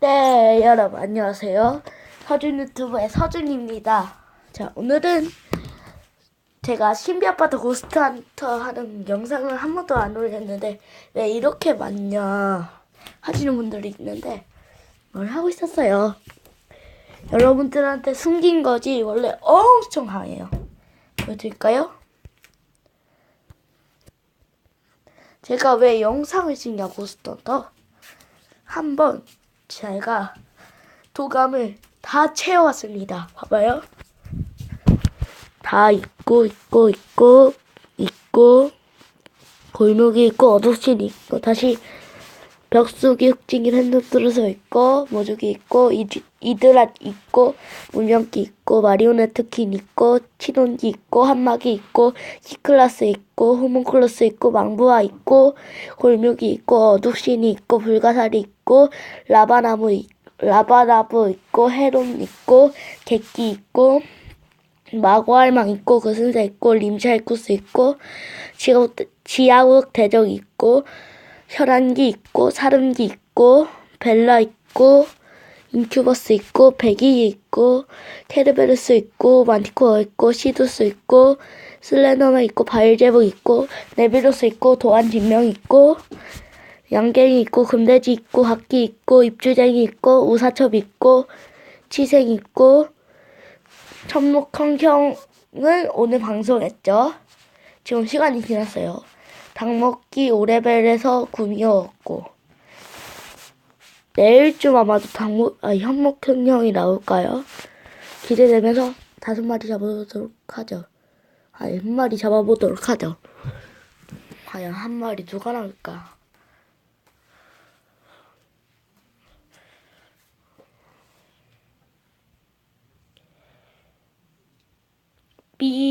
네, 여러분 안녕하세요. 서준 유튜브의 서준입니다. 자, 오늘은 제가 신비 아파트 고스트 헌터 하는 영상을 한 번도 안 올렸는데 왜 이렇게 많냐 하시는 분들이 있는데 뭘 하고 있었어요. 여러분들한테 숨긴 거지 원래 엄청 강해요. 보여드릴까요? 제가 왜 영상을 찍냐 고스트 헌터 한번 제가 도감을 다 채워왔습니다. 봐봐요. 다 있고 있고 있고 있고 골목이 있고 어둑신이 있고 다시 벽속이 흑징이 핸드트루서 있고 모죽이 있고 이드, 이드랏 있고 문명기 있고 마리오네트 킨 있고 치돈기 있고 한마기 있고 키클라스 있고 호문클러스 있고 망부아 있고 골목이 있고 어둑신이 있고 불가사리 있고 라바나무 있 라바나무 있고 헤론 있고 객기 있고 마고할망 있고 그슨사 있고 림샤이쿠스 있고 지하국 대적 있고 혈안기 있고 사름기 있고 벨라 있고 인큐버스 있고 베기 있고 케르베르스 있고 만티코어 있고 시두스 있고 슬렌더맨 있고 바일제복 있고 네비로스 있고 도안 진명 있고 양갱이 있고 금돼지 있고 학기 있고 입주쟁이 있고 우사첩 있고 치생 있고 천목형형은 오늘 방송했죠. 지금 시간이 지났어요. 닭먹기 5레벨에서 구미였고 내일쯤 아마도 닭먹 아 현목형형이 나올까요? 기대되면서 다섯 마리 잡아보도록 하죠. 아니 한 마리 잡아보도록 하죠. 과연 한 마리 누가 나올까? 삐.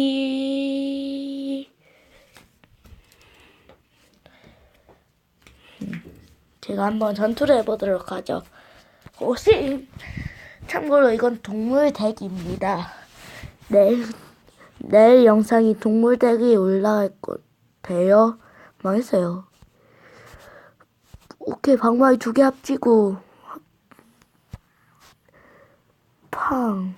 제가 한번 전투를 해보도록 하죠. 혹시 참고로 이건 동물 덱입니다. 내일 내일 영상이 동물 덱이 올라갈 거돼요. 망했어요. 오케이 방망이 두 개 합치고 팡.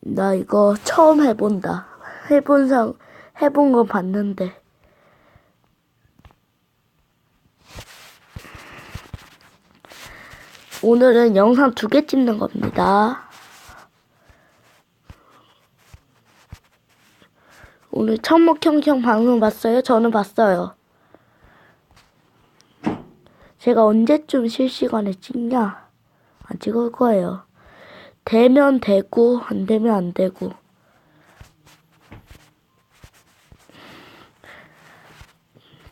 나 이거 처음 해본다. 해본 상 해본 거 봤는데. 오늘은 영상 두 개 찍는 겁니다. 오늘 천목형형 방송 봤어요? 저는 봤어요. 제가 언제쯤 실시간에 찍냐? 안 찍을 거예요. 되면 되고 안 되면 안 되고.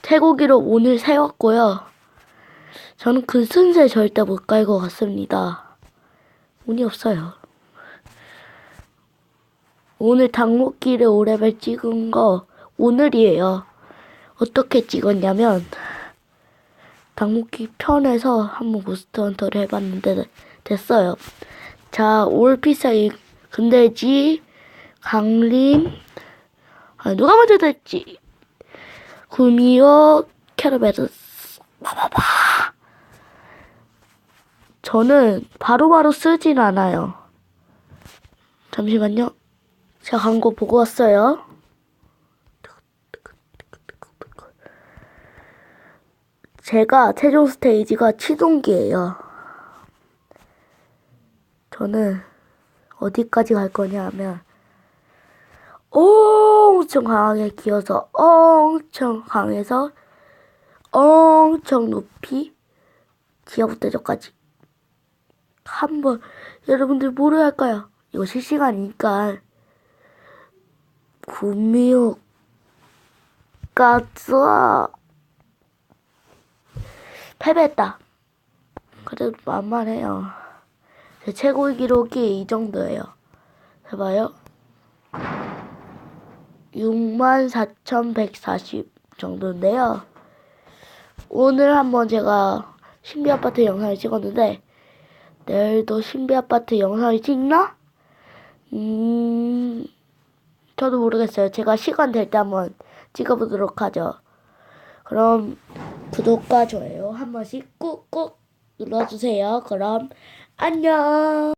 최고 기록 오늘 세웠고요. 저는 그 순세 절대 못 갈 것 같습니다. 운이 없어요. 오늘 닭목길에 5레벨 찍은 거 오늘이에요. 어떻게 찍었냐면 닭목길 편에서 한번 고스트 헌터를 해봤는데 됐어요. 자, 올피사이 근데지 강림 아, 누가 먼저 됐지? 구미호 캐러베르스 봐봐봐. 저는 바로 바로 쓰진 않아요. 잠시만요. 제가 광고 보고 왔어요. 제가 최종 스테이지가 치동기예요. 저는 어디까지 갈 거냐 하면 엄청 강하게 기어서 엄청 강해서 엄청 높이 기어부대저까지 한번 여러분들 뭐를 할까요? 이거 실시간이니까 구미호 가서 패배했다. 그래도 만만해요. 제 최고 기록이 이 정도예요. 해봐요. 64,140 정도인데요. 오늘 한번 제가 신비 아파트 영상을 찍었는데 내일도 신비 아파트 영상을 찍나? 음, 저도 모르겠어요. 제가 시간 될 때 한번 찍어보도록 하죠. 그럼 구독과 좋아요 한 번씩 꾹꾹 눌러주세요. 그럼 안녕.